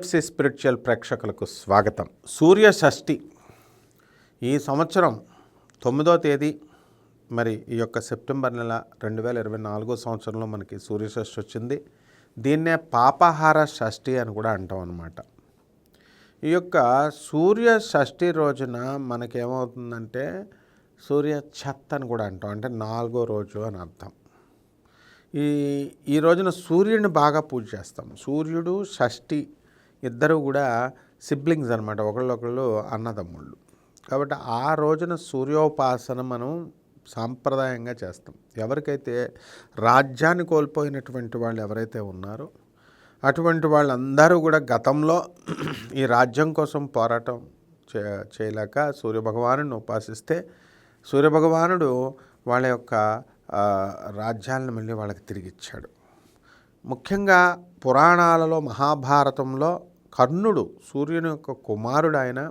PFC spiritual ప్రేక్షకులకు స్వాగతం. సూర్య షష్ఠి ఈ సంవత్సరం తొమ్మిదో తేదీ మరి ఈ యొక్క సెప్టెంబర్ నెల రెండు వేల ఇరవై నాలుగో సంవత్సరంలో మనకి సూర్య షష్ఠి వచ్చింది. దీన్నే పాపహార షష్ఠి అని కూడా అంటాం అనమాట ఈ యొక్క సూర్య షష్ఠి రోజున మనకేమవుతుందంటే సూర్య ఛత్ అని కూడా అంటాం. అంటే నాలుగో రోజు అని అర్థం. ఈ ఈ రోజున సూర్యుడిని బాగా పూజ చేస్తాం. సూర్యుడు షష్ఠి ఇద్దరు కూడా సిబ్లింగ్స్ అనమాట ఒకళ్ళొకళ్ళు అన్నదమ్ముళ్ళు. కాబట్టి ఆ రోజున సూర్యోపాసన మనం సాంప్రదాయంగా చేస్తాం. ఎవరికైతే రాజ్యాన్ని కోల్పోయినటువంటి వాళ్ళు ఎవరైతే ఉన్నారో అటువంటి వాళ్ళందరూ కూడా గతంలో ఈ రాజ్యం కోసం పోరాటం చే చేయలేక సూర్యభగవానుడిని ఉపాసిస్తే సూర్యభగవానుడు వాళ్ళ యొక్క రాజ్యాలను మళ్ళీ వాళ్ళకి తిరిగి ఇచ్చాడు ముఖ్యంగా పురాణాలలో మహాభారతంలో కర్ణుడు సూర్యుని యొక్క కుమారుడు ఆయన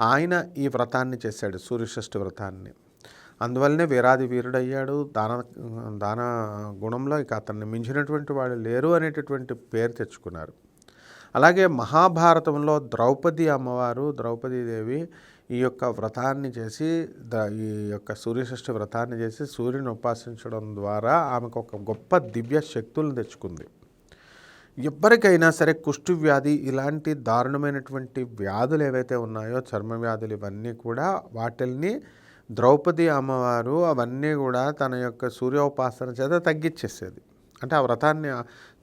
ఆయన ఈ వ్రతాన్ని చేశాడు సూర్యషష్ఠి వ్రతాన్ని. అందువల్లనే వీరాది వీరుడయ్యాడు. దాన దాన గుణంలో ఇక అతన్ని మించినటువంటి వాళ్ళు లేరు అనేటటువంటి పేరు తెచ్చుకున్నారు. అలాగే మహాభారతంలో ద్రౌపది అమ్మవారు ద్రౌపదీదేవి ఈ యొక్క వ్రతాన్ని చేసి ద ఈ యొక్క సూర్యషష్ఠి వ్రతాన్ని చేసి సూర్యుని ఉపాసించడం ద్వారా ఆమెకు ఒక గొప్ప దివ్య శక్తులను తెచ్చుకుంది. ఎవరికైనా సరే కుష్ఠువ్యాధి ఇలాంటి దారుణమైనటువంటి వ్యాధులు ఏవైతే ఉన్నాయో చర్మ వ్యాధులు ఇవన్నీ కూడా వాటిల్ని ద్రౌపది అమ్మవారు అవన్నీ కూడా తన యొక్క సూర్యోపాసన చేత తగ్గించేసేది అంటే ఆ వ్రతాన్ని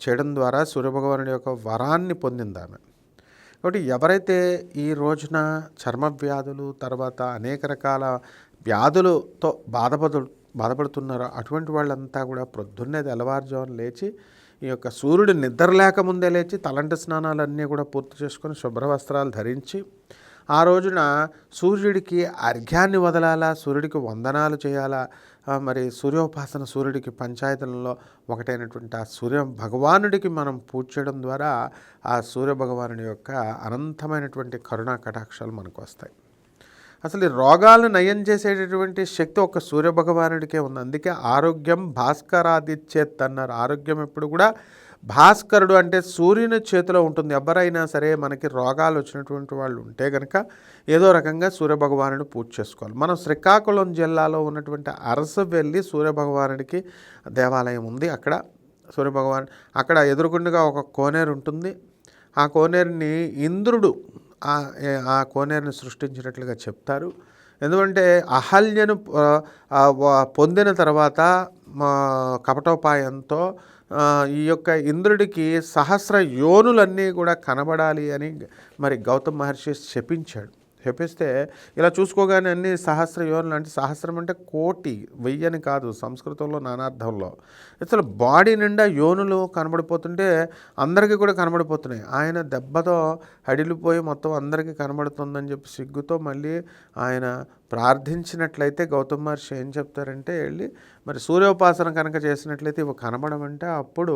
చేయడం ద్వారా సూర్యభగవానుడి యొక్క వరాన్ని పొందింది ఆమె కాబట్టి ఎవరైతే ఈ రోజున చర్మ వ్యాధులు తర్వాత అనేక రకాల వ్యాధులతో బాధపడు బాధపడుతున్నారో అటువంటి వాళ్ళంతా కూడా ప్రొద్దున్నే తెల్లవారుజామున లేచి ఈ యొక్క సూర్యుడు నిద్ర లేకముందే లేచి తలంటి స్నానాలన్నీ కూడా పూర్తి చేసుకొని శుభ్ర వస్త్రాలు ధరించి ఆ రోజున సూర్యుడికి అర్ఘ్యాన్ని వదలాలా? సూర్యుడికి వందనాలు చేయాలా? మరి సూర్యోపాసన సూర్యుడికి పంచాయతీలలో ఒకటైనటువంటి ఆ సూర్య భగవానుడికి మనం పూజ చేయడం ద్వారా ఆ సూర్య భగవానుడి యొక్క అనంతమైనటువంటి కరుణా కటాక్షాలు మనకు వస్తాయి. అసలు ఈ రోగాలను నయం చేసేటటువంటి శక్తి ఒక సూర్య భగవానుడికే ఉంది. అందుకే ఆరోగ్యం భాస్కరాదిచ్చేత్ అన్నారు. ఆరోగ్యం ఎప్పుడు కూడా భాస్కరుడు అంటే సూర్యుని చేతిలో ఉంటుంది. ఎవరైనా సరే మనకి రోగాలు వచ్చినటువంటి వాళ్ళు ఉంటే కనుక ఏదో రకంగా సూర్యభగవానుడు పూజ చేసుకోవాలి. మనం శ్రీకాకుళం జిల్లాలో ఉన్నటువంటి అరసవెల్లి వెళ్ళి భగవానుడికి దేవాలయం ఉంది. అక్కడ సూర్య భగవాన్ అక్కడ ఎదురుకుండగా ఒక కోనేరు ఉంటుంది. ఆ కోనేరుని ఇంద్రుడు ఆ కోనేరుని సృష్టించినట్లుగా చెప్తారు. ఎందుకంటే అహల్యను పొందిన తర్వాత మా కపటోపాయంతో ఈ యొక్క ఇంద్రుడికి సహస్ర యోనులన్నీ కూడా కనబడాలి అని మరి గౌతమ్ మహర్షి శపించాడు చెప్పిస్తే ఇలా చూసుకోగానే అన్ని సహస్ర యోనులు అంటే సహస్రం అంటే కోటి వెయ్యని కాదు సంస్కృతంలో నానార్థంలో. అసలు బాడీ నిండా యోనులు కనబడిపోతుంటే అందరికీ కూడా కనబడిపోతున్నాయి. ఆయన దెబ్బతో హడిలిపోయి మొత్తం అందరికీ కనబడుతుందని చెప్పి సిగ్గుతో మళ్ళీ ఆయన ప్రార్థించినట్లయితే గౌతమ్ మహర్షి ఏం చెప్తారంటే వెళ్ళి మరి సూర్యోపాసన కనుక చేసినట్లయితే ఇవి కనబడమంటే అప్పుడు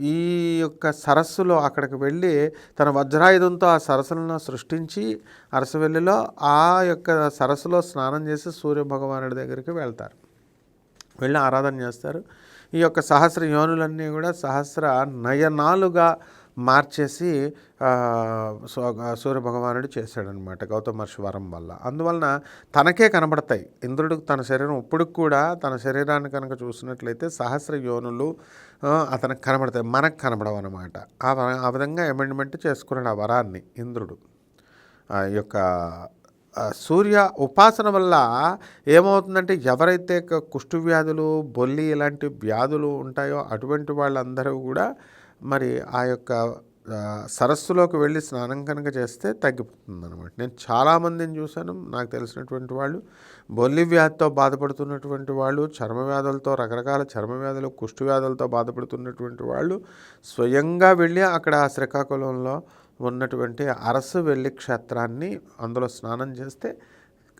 ఈ యొక్క సరస్సులో అక్కడికి వెళ్ళి తన వజ్రాయుధంతో ఆ సరస్సులను సృష్టించి అరసవెల్లిలో ఆ యొక్క సరస్సులో స్నానం చేసి సూర్య భగవానుడి దగ్గరికి వెళ్తారు. వెళ్ళి ఆరాధన చేస్తారు. ఈ యొక్క సహస్ర యోనులన్నీ కూడా సహస్ర నయనాలుగా మార్చేసి సూర్యభగవానుడు సూర్య భగవానుడు చేశాడనమాట గౌతమ మహర్షి వరం వల్ల. అందువలన తనకే కనబడతాయి. ఇంద్రుడికి తన శరీరం ఇప్పుడు కూడా తన శరీరాన్ని కనుక చూసినట్లయితే సహస్ర యోనులు అతనికి కనబడతాయి మనకు కనబడవు అనమాట ఆ ఆ విధంగా అమెండ్మెంట్ చేసుకున్నాడు ఆ వరాన్ని ఇంద్రుడు. ఆ యొక్క సూర్య ఉపాసన వల్ల ఏమవుతుందంటే ఎవరైతే కుష్ఠు కుష్టు వ్యాధులు బొల్లి ఇలాంటి వ్యాధులు ఉంటాయో అటువంటి వాళ్ళందరూ కూడా మరి ఆ యొక్క సరస్సులోకి వెళ్ళి స్నానం కనుక చేస్తే తగ్గిపోతుంది అనమాట నేను చాలామందిని చూశాను నాకు తెలిసినటువంటి వాళ్ళు బొల్లి వ్యాధితో బాధపడుతున్నటువంటి వాళ్ళు చర్మ వ్యాధులతో రకరకాల చర్మ వ్యాధులు కుష్టు వ్యాధులతో బాధపడుతున్నటువంటి వాళ్ళు స్వయంగా వెళ్ళి అక్కడ ఆ శ్రీకాకుళంలో ఉన్నటువంటి అరసు వెళ్ళి క్షేత్రాన్ని అందులో స్నానం చేస్తే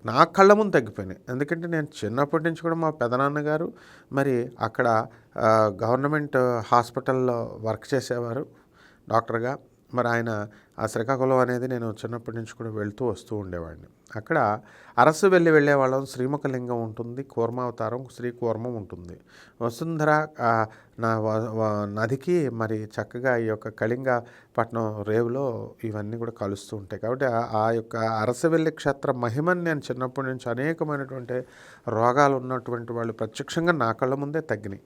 నా కళ్ళ ముందు తగ్గిపోయినాయి. ఎందుకంటే నేను చిన్నప్పటి నుంచి కూడా మా పెదనాన్నగారు మరి అక్కడ గవర్నమెంట్ హాస్పిటల్లో వర్క్ చేసేవారు డాక్టర్గా. మరి ఆయన ఆ శ్రీకాకుళం అనేది నేను చిన్నప్పటి నుంచి కూడా వెళ్తూ వస్తూ ఉండేవాడిని. అక్కడ అరసు వెళ్ళి వెళ్ళేవాళ్ళం శ్రీముఖలింగం ఉంటుంది కూర్మావతారం శ్రీ కూర్మం ఉంటుంది. వసుంధర నా వ- నదికి మరి చక్కగా ఈ యొక్క కళింగ పట్నం రేవులో ఇవన్నీ కూడా కలుస్తూ ఉంటాయి. కాబట్టి ఆ- ఆ యొక్క అరసవెల్లి క్షేత్ర మహిమని నేను చిన్నప్పటి నుంచి అనేకమైనటువంటి రోగాలు ఉన్నటువంటి వాళ్ళు ప్రత్యక్షంగా నా కళ్ళ ముందే తగ్గినాయి.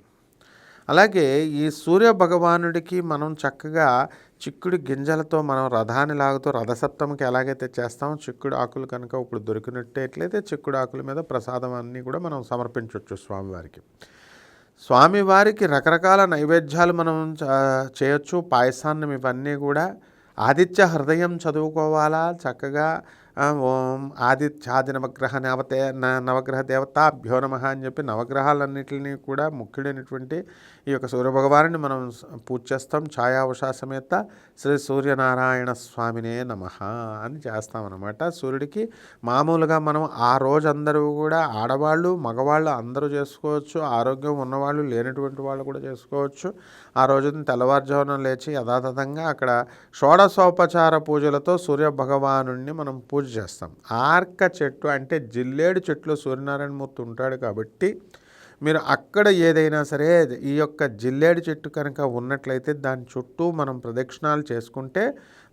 అలాగే ఈ సూర్య భగవానుడికి మనం చక్కగా చిక్కుడు గింజలతో మనం రథాన్ని లాగుతూ రథసప్తమికి ఎలాగైతే చేస్తామో చిక్కుడు ఆకులు కనుక ఇప్పుడు దొరికినట్టయితే చిక్కుడు ఆకుల మీద ప్రసాదం అన్నీ కూడా మనం సమర్పించవచ్చు స్వామివారికి. స్వామివారికి రకరకాల నైవేద్యాలు మనం చేయొచ్చు. పాయసాన్నం ఇవన్నీ కూడా ఆదిత్య హృదయం చదువుకోవాలా? చక్కగా ఓం ఆదిత్యాది నవగ్రహ నవతే న- నవగ్రహ దేవతాభ్యో నమ అని చెప్పి నవగ్రహాలన్నింటినీ కూడా ముఖ్యుడైనటువంటి ఈ యొక్క సూర్యభగవాన్ని మనం పూజ చేస్తాం. ఛాయావశా సమేత శ్రీ సూర్యనారాయణ స్వామినే నమ అని చేస్తామన్నమాట. సూర్యుడికి మామూలుగా మనం ఆ రోజు అందరూ కూడా ఆడవాళ్ళు మగవాళ్ళు అందరూ చేసుకోవచ్చు. ఆరోగ్యం ఉన్నవాళ్ళు లేనటువంటి వాళ్ళు కూడా చేసుకోవచ్చు. ఆ రోజున తెల్లవారుజామున లేచి యథాతథంగా అక్కడ షోడశోపచార పూజలతో సూర్య భగవానుడిని మనం పూజ చేస్తాం. ఆర్క చెట్టు అంటే జిల్లేడు చెట్లు సూర్యనారాయణమూర్తి ఉంటాడు కాబట్టి మీరు అక్కడ ఏదైనా సరే ఈ యొక్క జిల్లేడు చెట్టు కనుక ఉన్నట్లయితే దాని చుట్టూ మనం ప్రదక్షిణాలు చేసుకుంటే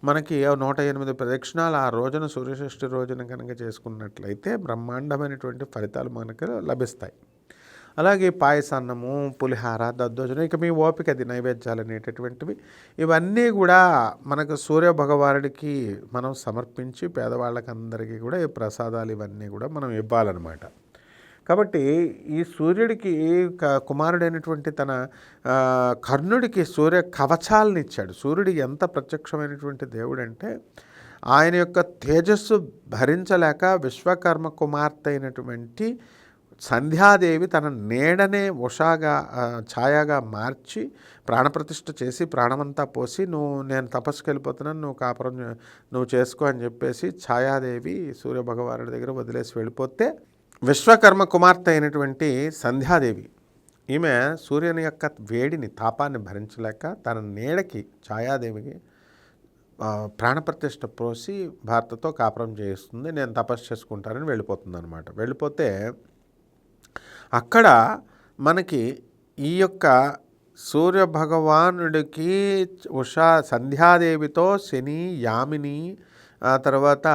మనకి నూట ఎనిమిది ప్రదక్షిణాలు ఆ రోజున సూర్యషష్ఠి రోజున కనుక చేసుకున్నట్లయితే బ్రహ్మాండమైనటువంటి ఫలితాలు మనకు లభిస్తాయి. అలాగే పాయసాన్నము పులిహార దద్దోజనం ఇక మీ ఓపిక అది నైవేద్యాలు అనేటటువంటివి. ఇవన్నీ కూడా మనకు సూర్య భగవానుడికి మనం సమర్పించి పేదవాళ్ళకి అందరికీ కూడా ఈ ప్రసాదాలు ఇవన్నీ కూడా మనం ఇవ్వాలన్నమాట. కాబట్టి ఈ సూర్యుడికి క- కుమారుడైనటువంటి తన కర్ణుడికి సూర్య కవచాలను ఇచ్చాడు. సూర్యుడు ఎంత ప్రత్యక్షమైనటువంటి దేవుడు అంటే ఆయన యొక్క తేజస్సు భరించలేక విశ్వకర్మ కుమార్తె అయినటువంటి సంధ్యాదేవి తన నీడనే ఉషాగా ఛాయాగా ఛాయగా మార్చి ప్రాణప్రతిష్ఠ చేసి ప్రాణమంతా పోసి నువ్వు నేను తపస్సుకి వెళ్ళిపోతున్నాను నువ్వు కాపురం నువ్వు చేసుకో అని చెప్పేసి ఛాయాదేవి సూర్యభగవానుడి దగ్గర వదిలేసి వెళ్ళిపోతే విశ్వకర్మ కుమార్తె అయినటువంటి సంధ్యాదేవి ఈమె సూర్యుని యొక్క వేడిని తాపాన్ని భరించలేక తన నీడకి ఛాయాదేవికి ప్రాణప్రతిష్ఠ పోసి భర్తతో కాపురం చేస్తుంది నేను తపస్సు చేసుకుంటానని వెళ్ళిపోతుంది అనమాట వెళ్ళిపోతే అక్కడ మనకి ఈ యొక్క సూర్య భగవానుడికి ఉషా సంధ్యాదేవితో శని యామిని ఆ తర్వాత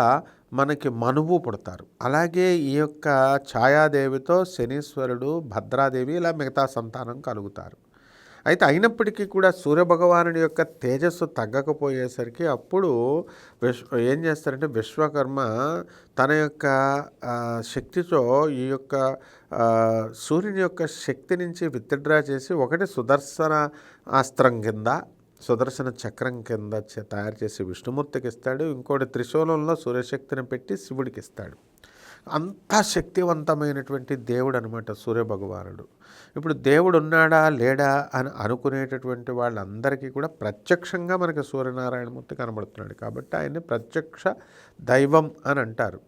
మనకి మనువు పుడతారు. అలాగే ఈ యొక్క ఛాయాదేవితో శనీశ్వరుడు భద్రాదేవి ఇలా మిగతా సంతానం కలుగుతారు. అయితే అయినప్పటికీ కూడా సూర్యభగవానుడి యొక్క తేజస్సు తగ్గకపోయేసరికి అప్పుడు విశ్వ ఏం చేస్తారంటే విశ్వకర్మ తన యొక్క శక్తితో ఈ యొక్క సూర్యుని యొక్క శక్తి నుంచి విత్డ్రా చేసి ఒకటి సుదర్శన అస్త్రం కింద సుదర్శన చక్రం కింద తయారు చేసి విష్ణుమూర్తికి ఇస్తాడు. ఇంకోటి త్రిశూలంలో సూర్యశక్తిని పెట్టి శివుడికి ఇస్తాడు. అంత శక్తివంతమైనటువంటి దేవుడు అనమాట సూర్యభగవానుడు. ఇప్పుడు దేవుడు ఉన్నాడా లేడా అని అనుకునేటటువంటి వాళ్ళందరికీ కూడా ప్రత్యక్షంగా మనకి సూర్యనారాయణమూర్తి కనబడుతున్నాడు. కాబట్టి ఆయన్ని ప్రత్యక్ష దైవం అని అంటారు.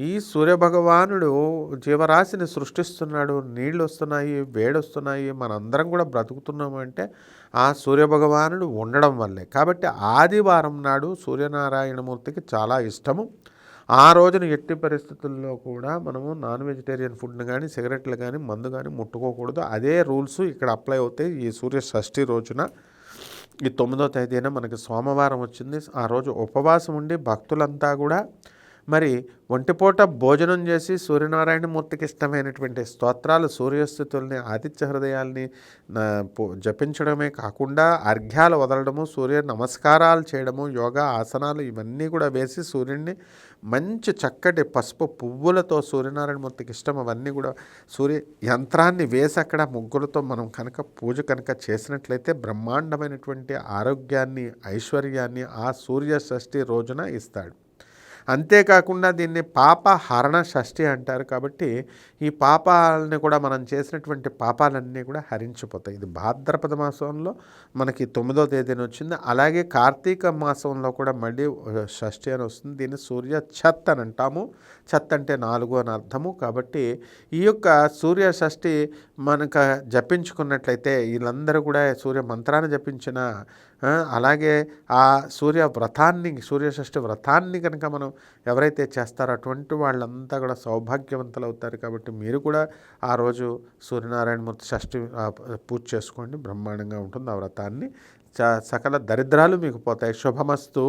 ఈ సూర్యభగవానుడు జీవరాశిని సృష్టిస్తున్నాడు నీళ్ళు వస్తున్నాయి వేడొస్తున్నాయి మనందరం కూడా బ్రతుకుతున్నాము అంటే ఆ సూర్యభగవానుడు ఉండడం వల్లే. కాబట్టి ఆదివారం నాడు సూర్యనారాయణమూర్తికి చాలా ఇష్టము. ఆ రోజున ఎట్టి పరిస్థితుల్లో కూడా మనము నాన్ వెజిటేరియన్ ఫుడ్ని కానీ సిగరెట్లు కానీ మందు కానీ ముట్టుకోకూడదు. అదే రూల్స్ ఇక్కడ అప్లై అవుతాయి. ఈ సూర్య షష్ఠి రోజున ఈ తొమ్మిదో తేదీన మనకి సోమవారం వచ్చింది. ఆ రోజు ఉపవాసం ఉండి భక్తులంతా కూడా మరి ఒంటిపూట భోజనం చేసి సూర్యనారాయణమూర్తికి ఇష్టమైనటువంటి స్తోత్రాలు సూర్యస్థితుల్ని ఆదిత్య హృదయాల్ని జపించడమే కాకుండా అర్ఘ్యాలు వదలడము సూర్య నమస్కారాలు చేయడము యోగా ఆసనాలు ఇవన్నీ కూడా వేసి సూర్యుడిని మంచి చక్కటి పసుపు పువ్వులతో సూర్యనారాయణమూర్తికి ఇష్టం. అవన్నీ కూడా సూర్య యంత్రాన్ని వేసి అక్కడ ముగ్గులతో మనం కనుక పూజ కనుక చేసినట్లయితే బ్రహ్మాండమైనటువంటి ఆరోగ్యాన్ని ఐశ్వర్యాన్ని ఆ సూర్య షష్ఠి రోజున ఇస్తాడు. అంతేకాకుండా దీన్ని పాప హరణ షష్ఠి అంటారు కాబట్టి ఈ పాపాలని కూడా మనం చేసినటువంటి పాపాలన్నీ కూడా హరించిపోతాయి. ఇది భాద్రపద మాసంలో మనకి తొమ్మిదో తేదీన వచ్చింది. అలాగే కార్తీక మాసంలో కూడా మళ్ళీ షష్ఠి అని వస్తుంది. దీన్ని సూర్య ఛత్ అని అంటాము. ఛత్ అంటే నాలుగు అని అర్థము. కాబట్టి ఈ యొక్క సూర్య షష్ఠి మనకు జపించుకున్నట్లయితే వీళ్ళందరూ కూడా సూర్య మంత్రాన్ని జపించిన అలాగే ఆ సూర్య వ్రతాన్ని సూర్యషష్ఠి వ్రతాన్ని కనుక మనం ఎవరైతే చేస్తారో అటువంటి వాళ్ళంతా కూడా సౌభాగ్యవంతులు అవుతారు కాబట్టి మీరు కూడా ఆ రోజు సూర్యనారాయణమూర్తి షష్ఠి పూజ చేసుకోండి. బ్రహ్మాండంగా ఉంటుంది ఆ వ్రతాన్ని చ సకల దరిద్రాలు మీకు పోతాయి. శుభమస్తు.